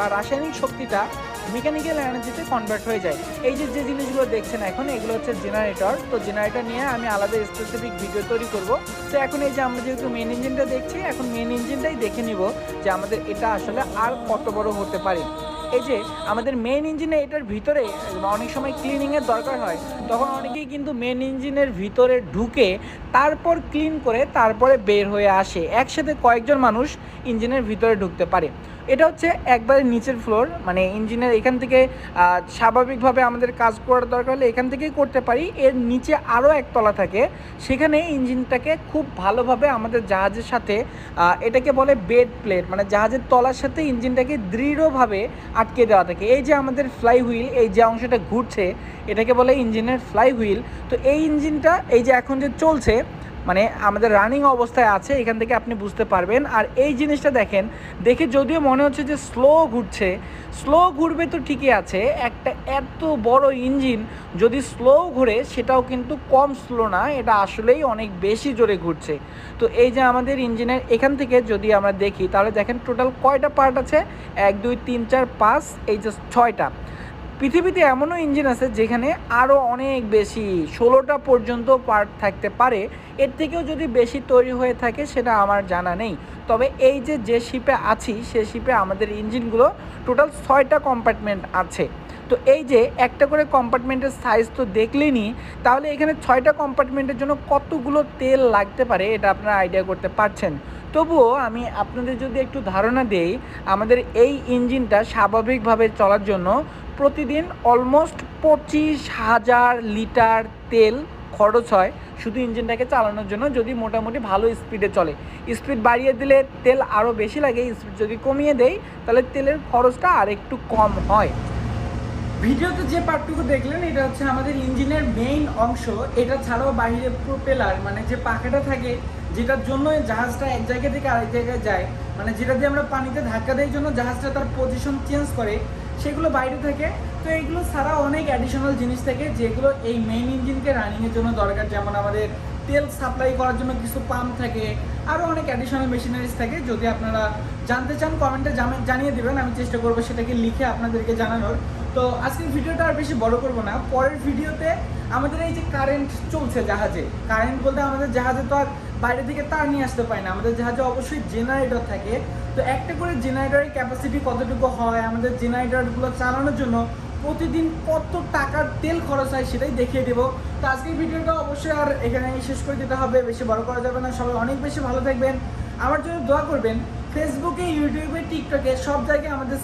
বা রাসায়নিক শক্তিটা মেকানিক্যাল এনার্জিতে কনভার্ট হয়ে যায়। এই যে যে জিনিসগুলো দেখছেন এখন, এগুলো হচ্ছে জেনারেটর তো জেনারেটর নিয়ে আমি আলাদা স্পেসিফিক ভিডিও তৈরি করব। তো এখন এই যে, আমরা যেহেতু মেন ইঞ্জিনটা দেখছি, এখন মেন ইঞ্জিনটাই দেখে নিব যে আমাদের এটা আসলে আর কত বড় হতে পারে। এই যে, আমাদের মেন ইঞ্জিনে এটার ভিতরে, অনেক সময় ক্লিনিংয়ের দরকার হয়। তখন অনেকেই কিন্তু মেন ইঞ্জিনের ভিতরে ঢুকে তারপর ক্লিন করে তারপরে বের হয়ে আসে। একসাথে কয়েকজন মানুষ ইঞ্জিনের ভিতরে ঢুকতে পারে। এটা হচ্ছে একবারে নিচের ফ্লোর মানে ইঞ্জিনের এখান থেকে স্বাভাবিকভাবে আমাদের কাজ করার দরকার হলে এখান থেকেই করতে পারি। এর নিচে আরও একতলা থাকে, সেখানে ইঞ্জিনটাকে খুব ভালোভাবে আমাদের জাহাজের সাথে এটাকে বলে বেড প্লেট মানে জাহাজের তলার সাথে ইঞ্জিনটাকে দৃঢ়ভাবে আটকে দেওয়া থাকে। এই যে আমাদের ফ্লাই হুইল এই যে অংশটা ঘুরছে, এটাকে বলে ইঞ্জিনের ফ্লাই হুইল তো এই ইঞ্জিনটা এই যে এখন যে চলছে মানে আমাদের রানিং অবস্থায় আছে, এখান থেকে আপনি বুঝতে পারবেন। আর এই জিনিসটা দেখেন, দেখে যদিও মনে হচ্ছে যে স্লো ঘুরছে স্লো ঘুরবে তো ঠিকই আছে, একটা এত বড় ইঞ্জিন যদি স্লো ঘুরে, সেটাও কিন্তু কম স্লো না, এটা আসলেই অনেক বেশি জোরে ঘুরছে। তো এই যে আমাদের ইঞ্জিনের এখান থেকে যদি আমরা দেখি, তাহলে দেখেন টোটাল কয়টা পার্ট আছে? এক, দুই, তিন, চার, পাঁচ, এই যে ছয়টা। পৃথিবীতে এমনও ইঞ্জিন আছে যেখানে আরও অনেক বেশি ষোলোটা পর্যন্ত পার্ট থাকতে পারে। এর থেকেও যদি বেশি তৈরি হয়ে থাকে সেটা আমার জানা নেই। তবে এই যে যে শিপে আছি, সে শিপে আমাদের ইঞ্জিনগুলো টোটাল ছয়টা কম্পার্টমেন্ট আছে। তো এই যে, একটা করে কম্পার্টমেন্টের সাইজ তো দেখলেনি তাহলে এখানে ছয়টা কম্পার্টমেন্টের জন্য কতগুলো তেল লাগতে পারে এটা আপনারা আইডিয়া করতে পারছেন। তবুও আমি আপনাদের যদি একটু ধারণা দেই, আমাদের এই ইঞ্জিনটা স্বাভাবিকভাবে চলার জন্য প্রতিদিন অলমোস্ট পঁচিশ হাজার লিটার তেল খরচ হয় শুধু ইঞ্জিনটাকে চালানোর জন্য, যদি মোটামুটি ভালো স্পিডে চলে। স্পিড বাড়িয়ে দিলে তেল আরও বেশি লাগে স্পিড যদি কমিয়ে দেয় তাহলে তেলের খরচটা আর একটু কম হয়। ভিডিওতে যে পার্টটুকু দেখলেন, এটা হচ্ছে আমাদের ইঞ্জিনের মেইন অংশ। এটা ছাড়াও বাইরে প্রোপেলার মানে যে পাখাটা থাকে, যেটার জন্য জাহাজটা এক জায়গা থেকে আরেক জায়গায় যায় মানে যেটা দিয়ে আমরা পানিতে ধাক্কা দেওয়ার জন্য জাহাজটা তার পজিশন চেঞ্জ করে। সেগুলো বাইরে থাকে। তো এইগুলো ছাড়া অনেক অ্যাডিশনাল জিনিস থাকে, যেগুলো এই মেইন ইঞ্জিনকে রানিংয়ের জন্য দরকার। যেমন আমাদের তেল সাপ্লাই করার জন্য কিছু পাম্প থাকে আরও অনেক অ্যাডিশনাল মেশিনারিজ থাকে। যদি আপনারা জানতে চান কমেন্টে জানিয়ে দেবেন, আমি চেষ্টা করব সেটাকে লিখে আপনাদেরকে জানানোর। তো আজকের ভিডিওটা আর বেশি বড় করব না। পরের ভিডিওতে আমাদের এই যে কারেন্ট চলছে জাহাজে কারেন্ট বলতে আমাদের জাহাজে তো আর বাইরে থেকে তার নিয়ে আসতে পারি না। আমাদের জাহাজে অবশ্যই জেনারেটর থাকে। তো একটা করে জেনারেটরের ক্যাপাসিটি কতটুকু হয়, আমাদের জেনারেটরগুলো চালানোর জন্য প্রতিদিন কত টাকার তেল খরচ হয় সেটাই দেখিয়ে দেবো। তো আজকের ভিডিওটা অবশ্যই আর এখানে শেষ করে দিতে হবে। বেশি বড় করা যাবে না। সবাই অনেক বেশি ভালো থাকবেন। আমার জন্য দোয়া করবেন। ফেসবুকে ইউটিউবে টিকটকে সব জায়গায় আমাদের